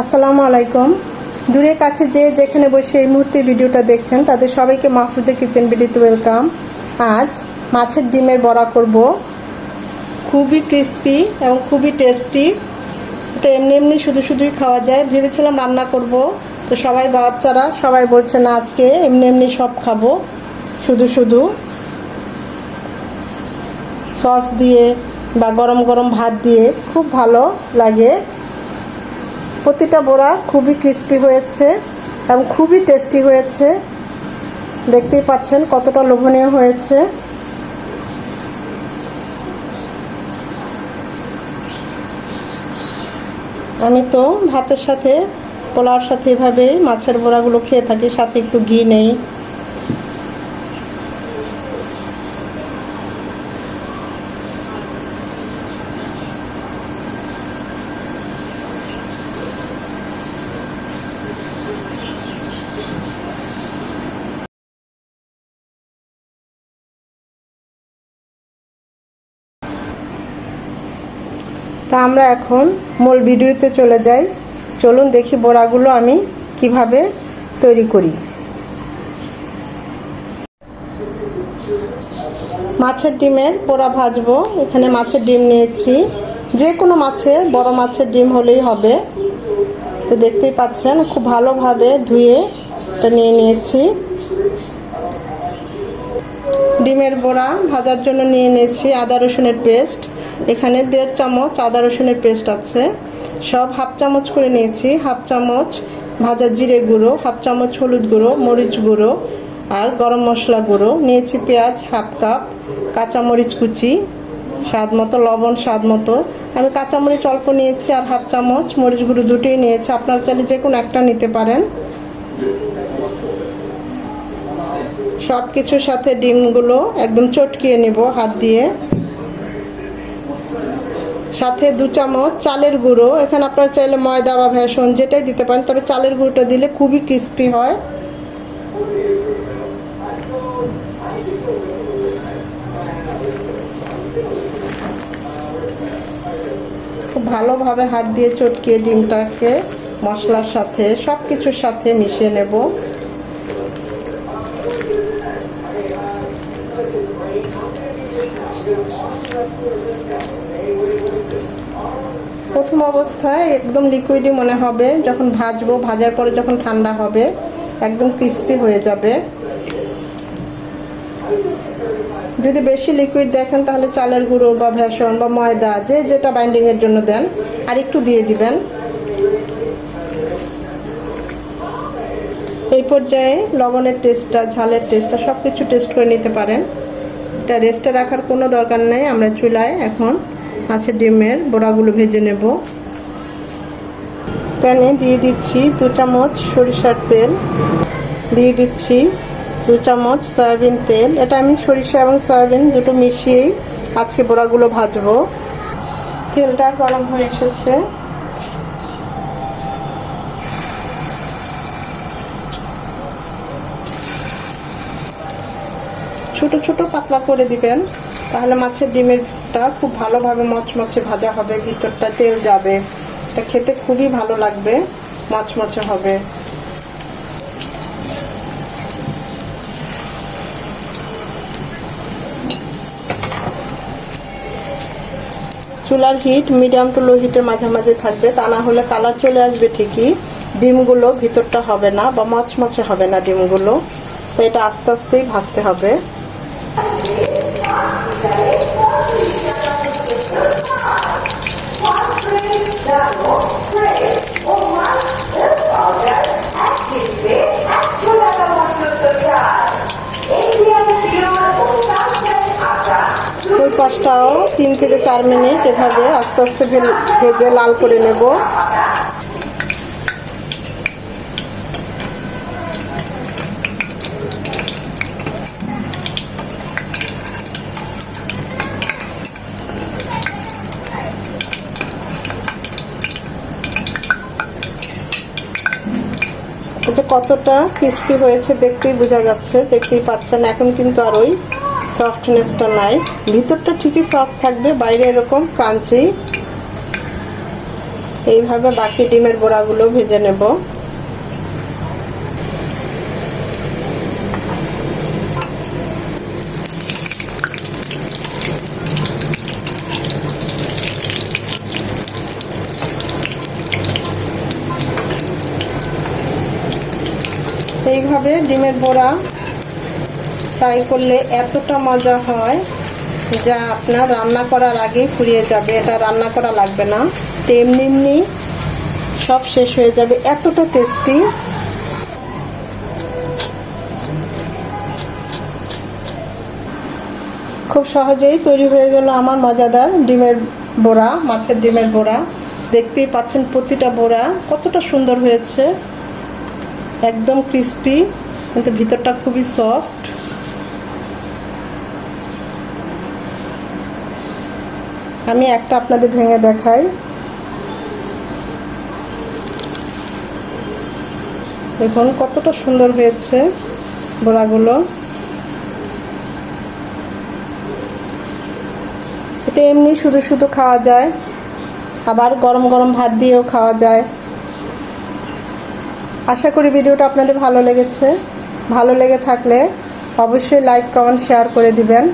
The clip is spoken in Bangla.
আসসালামু আলাইকুম। দূরে কাছে যে যেখানে বসে এই মুহূর্তে ভিডিওটা দেখছেন, তাদের সবাইকে মাহফুজা কিচেন ভিডিওতে ওয়েলকাম। আজ মাছের ডিমের বড়া করব। খুবই ক্রিস্পি এবং খুবই টেস্টি। এটা এমনি এমনি শুধু শুধুই খাওয়া যায়। ভেবেছিলাম রান্না করব। তো সবাই বাচ্চারা, সবাই বলছে, না, আজকে এমনি এমনি সব খাব। শুধু শুধু। সস দিয়ে বা গরম গরম ভাত দিয়ে খুব ভালো লাগে। প্রতিটা বড়া খুবই ক্রিস্পি হয়েছে এবং খুবই টেস্টি হয়েছে। দেখতেই পাচ্ছেন কতটা লোভনীয় হয়েছে। আমি তো ভাতের সাথে, পোলাওর সাথে এভাবেই মাছের বড়াগুলো খেয়ে থাকি, সাথে একটু ঘি নেই। তা আমরা এখন মূল ভিডিওতে চলে যাই। চলুন দেখি বড়াগুলো আমি কীভাবে তৈরি করি। মাছের ডিমের পোড়া ভাজবো। এখানে মাছের ডিম নিয়েছি। যে কোনো মাছের বড় মাছের ডিম হলেই হবে। তো দেখতেই পাচ্ছেন, খুব ভালোভাবে ধুয়ে এটা নিয়ে নিয়েছি। ডিমের বড়া ভাজার জন্য নিয়ে নিয়েছি আদা রসুনের পেস্ট। এখানে দেড় চামচ আদা রসুনের পেস্ট আছে। সব হাফ চামচ করে নিয়েছি। হাফ চামচ ভাজা জিরে গুঁড়ো, হাফ চামচ হলুদ গুঁড়ো, মরিচ গুঁড়ো আর গরম মশলা গুঁড়ো। নিয়েছি পেঁয়াজ, হাফ কাপ, কাঁচামরিচ কুচি, স্বাদ মতো লবণ, স্বাদ মতো। আমি কাঁচামরিচ অল্প নিয়েছি আর হাফ চামচ মরিচ গুঁড়ো দুটোই নিয়েছি। আপনার চাইলে যে কোনো একটা নিতে পারেন। সব কিছুর সাথে ডিমগুলো একদম চটকিয়ে নেব হাত দিয়ে। সাথে দু চামচ চালের গুঁড়ো। এখানে আপনারা চাইলে ময়দা বা ভেষণ যেটাই দিতে পারেন, তবে চালের গুঁড়োটা দিলে খুবই ক্রিস্পি হয়। খুব ভালোভাবে হাত দিয়ে চটকিয়ে ডিমটাকে মশলার সাথে সব কিছুর সাথে মিশিয়ে নেব। প্রথম অবস্থায় একদম লিকুইডই মনে হবে। যখন ভাজবো, ভাজার পরে যখন ঠান্ডা হবে, একদম ক্রিস্পি হয়ে যাবে। যদি বেশি লিকুইড দেখেন, তাহলে চালের গুঁড়ো বা ভেষণ বা ময়দা, যে যেটা বাইন্ডিংয়ের জন্য দেন, আর একটু দিয়ে দিবেন। এই পর্যায়ে লবণের টেস্টটা ঝালের টেস্টটা সব কিছু টেস্ট করে নিতে পারেন। এটা রেস্টে রাখার কোনো দরকার নেই। আমরা চুলায় এখন মাছের ডিমের বড়াগুলো ভেজে নেব। প্যানে দিয়ে দিচ্ছি দু চামচ সরিষার তেল। দিয়ে দিচ্ছি দু চামচ সয়াবিন তেল। এটা আমি সরিষা এবং সয়াবিন দুটো মিশিয়েই আজকে বড়াগুলো ভাজবো। তেলটা গরম হয়ে এসেছে। ছোট ছোট পাতলা করে দিবেন। তাহলে মাছের ডিমেরটা খুব ভালোভাবে মচমচে ভাজা হবে, ভিতরটা তেল যাবে। এটা খেতে খুবই ভালো লাগবে, মচমচে হবে। চুলার হিট মিডিয়াম টু লো হিটের মাঝামাঝি থাকবে, তা না হলে কালার চলে আসবে ঠিকই। ডিমগুলো ভিতরটা হবে না বা মচমচে হবে না ডিমগুলো। তো এটা আস্তে আস্তেই ভাজতে হবে। ওই পাশটাও তিন থেকে চার মিনিট এভাবে আস্তে আস্তে ভেজে লাল করে নেব। কতটা ক্রিস্পি হয়েছে দেখতেই বোঝা যাচ্ছে, দেখতেই পাচ্ছেন। এখন কিন্তু আর ওই সফটনেসটা নাই। ভিতরটা ঠিকই সফট থাকবে, বাইরে এরকম ক্রাঞ্চি এইভাবে বাকি ডিমের বড়াগুলো ভেজে নেব। এইভাবে ডিমের বড়া ফ্রাই করলে এতটা মজা হয় যা আপনার রান্না করার আগেই ফুরিয়ে যাবে। এটা রান্না করা লাগবে না। তো এমনি এমনি সব শেষ হয়ে যাবে। এতটা টেস্টি খুব সহজেই তৈরি হয়ে গেল আমার মজাদার ডিমের বড়া, মাছের ডিমের বড়া। দেখতেই পাচ্ছেন প্রতিটা বড়া কতটা সুন্দর হয়েছে। একদম ক্রিস্পি কিন্তু ভিতরটা খুবই সফট আমি একটা আপনাদের ভেঙে দেখাই। দেখুন, কতটা সুন্দর হয়েছে বড়াগুলো। এটা এমনি শুধু শুধু খাওয়া যায়, আবার গরম গরম ভাত দিয়েও খাওয়া যায়। আশা করি ভিডিওটা আপনাদের ভালো লেগেছে। ভালো লেগে থাকলে অবশ্যই লাইক কমেন্ট শেয়ার করে দিবেন।